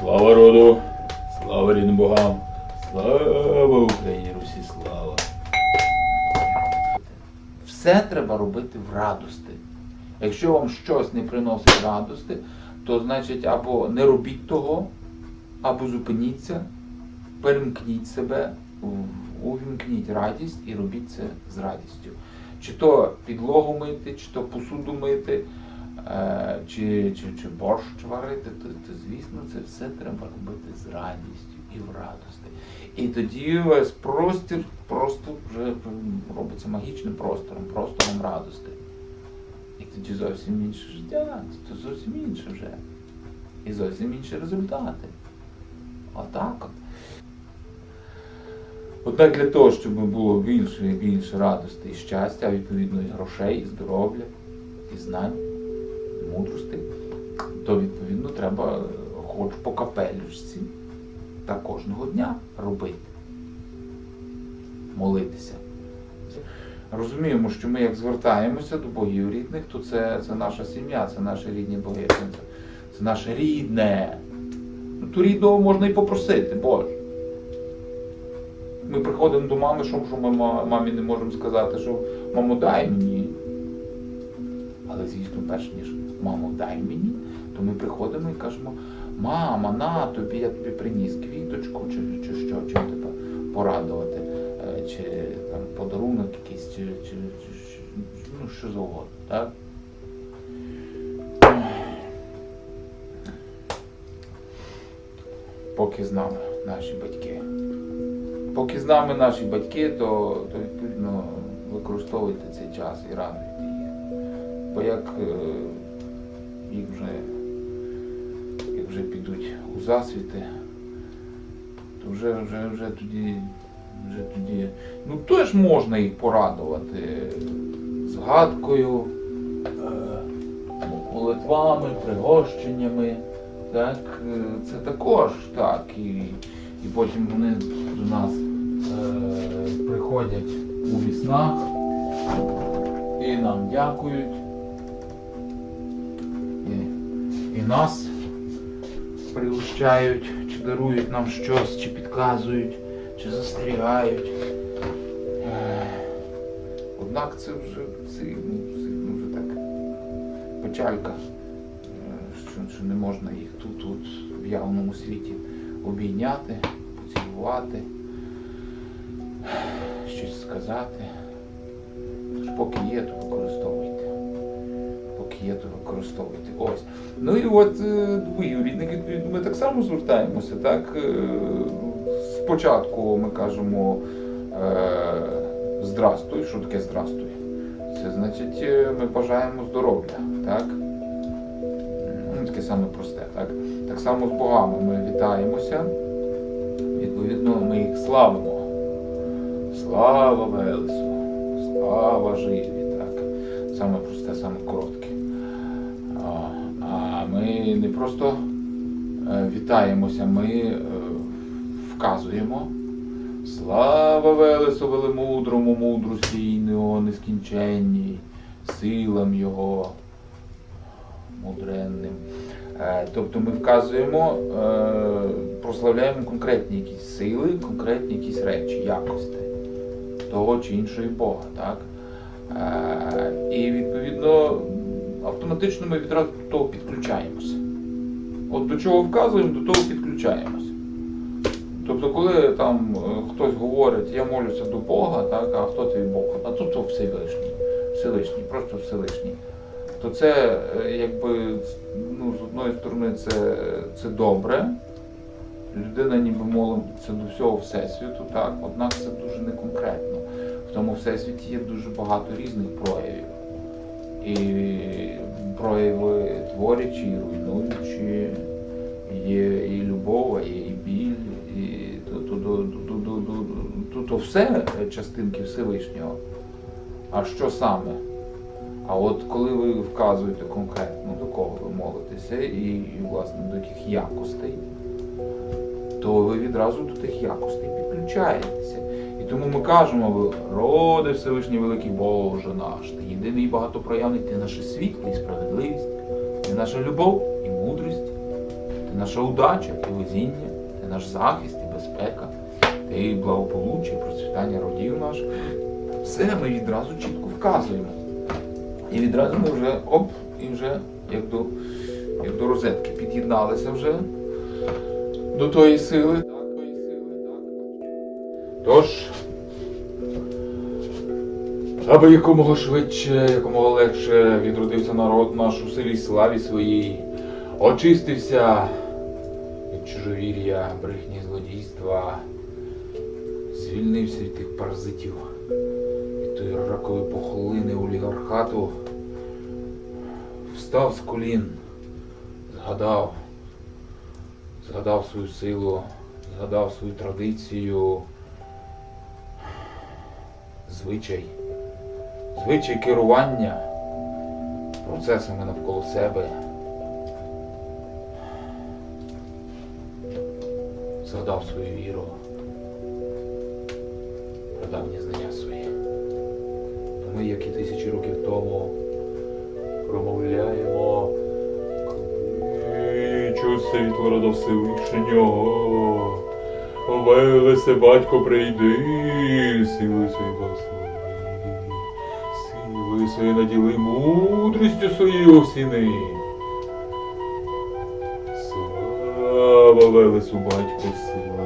Слава роду, слава рідним богам, слава Україні, Русі, слава. Все треба робити в радости. Якщо вам щось не приносить радости, то значить або не робіть того, або зупиніться, перемкніть себе, увімкніть радість і робіть це з радістю. Чи то підлогу мити, чи то посуду мити, чи, чи, чи борщ варити, то, то звісно це все треба робити з радістю і в радості. І тоді весь простір просто вже робиться магічним простором, простором радости. І тоді зовсім інше життя, то зовсім інше вже. І зовсім інші результати. Отак от. Однак для того, щоб було більше і більше радості і щастя, відповідно і грошей, і здоров'я, і знань, і мудрості, то відповідно треба хоч по капелюшці та кожного дня робити. Молитися. Розуміємо, що ми як звертаємося до богів рідних, то це, це наша сім'я, це наші рідні боги, це, це наше рідне. Ну, то рідного можна і попросити, Боже. Ми приходимо до мами, що, що ми мамі не можемо сказати, що мамо, дай мені. Але звісно, перш ніж мамо, дай мені, то ми приходимо і кажемо, мама, на тобі, я тобі приніс квіточку, чи, чи що, чим тебе порадувати, е, чи там подарунок якийсь, чи, чи, чи, ну, що завгодно, так? Поки з нами наші батьки. Поки з нами наші батьки, то, то відповідно використовуйте цей час і радуйте їх. Бо як е, їх вже, як вже підуть у засвіти, то вже, вже, вже тоді, вже тоді, ну теж можна їх порадувати згадкою, е, молитвами, пригощеннями. Так, е, це також так. І, і потім вони до нас е, приходять у віснах і нам дякують. Нас пригощають, чи дарують нам щось, чи підказують, чи застерігають. Е, Однак це вже сильно, сильно вже так печалька, е, що, що не можна їх тут, тут в явному світі обійняти, поцілувати, щось сказати. Тож поки є, то використовуйте. То використовуйте. Ось. Ну і от е, ви, юрідники, відповідно, ми так само звертаємося. Так? Е, Спочатку ми кажемо е, здрастуй. Що таке здрастуй? Це значить, е, ми бажаємо здоров'я. Так? Ну, таке саме просте, так? Так само з богами ми вітаємося. Відповідно, ми їх славимо. Слава Велесу, слава Живі. Саме просте, саме коротке. Не просто е, вітаємося, ми е, вказуємо. Слава Велесу велемудрому, мудрості його нескінченній, силам його мудренним. Е, Тобто ми вказуємо, прославляємо конкретні якісь сили, конкретні якісь речі, якості того чи іншої Бога. Так? І відповідно автоматично ми відразу до того підключаємося. От до чого вказуємо, до того підключаємося. Тобто, коли там е, хтось говорить, я молюся до Бога, так, а хто твій Бог? А тут то Всевишній, Всевишній, просто Всевишній. То це е, якби ну, з одної сторони це, це добре. Людина ніби молиться до всього Всесвіту, так, однак це дуже неконкретно. В тому всесвіті є дуже багато різних проявів. І прояви творячі, і руйнуючі, є і любов, є і біль, і то, все частинки Всевишнього. А що саме? А от коли ви вказуєте конкретно, до кого ви молитеся, і, власне до яких якостей, то ви відразу до тих якостей підключаєтеся. Тому ми кажемо, роди Всевишній Великий Боже наш, ти єдиний і багатопроявний, ти наше світло і справедливість, ти наша любов і мудрість, ти наша удача і везіння, це наш захист і безпека, і благополуччя, і процвітання родів наших. Все ми відразу чітко вказуємо. І відразу ми вже оп, і вже як до, як до розетки під'єдналися вже до тої сили. Тож, аби якомога швидше, якомога легше відродився народ наш у силі славі своїй, очистився від чужовір'я, брехні злодійства, звільнився від тих паразитів, від тої ракової похолини олігархату, встав з колін, згадав, згадав свою силу, згадав свою традицію, звичай, звичай керування процесами навколо себе. Згадав свою віру, прадавні знання свої. Ми, як і тисячі років тому, промовляємо світло рода Всевишнього. Велесе, батько, прийди, сіли свої благослови. Сили свої наділи мудрістю своєю всіни. Слава Велесу, батько, сила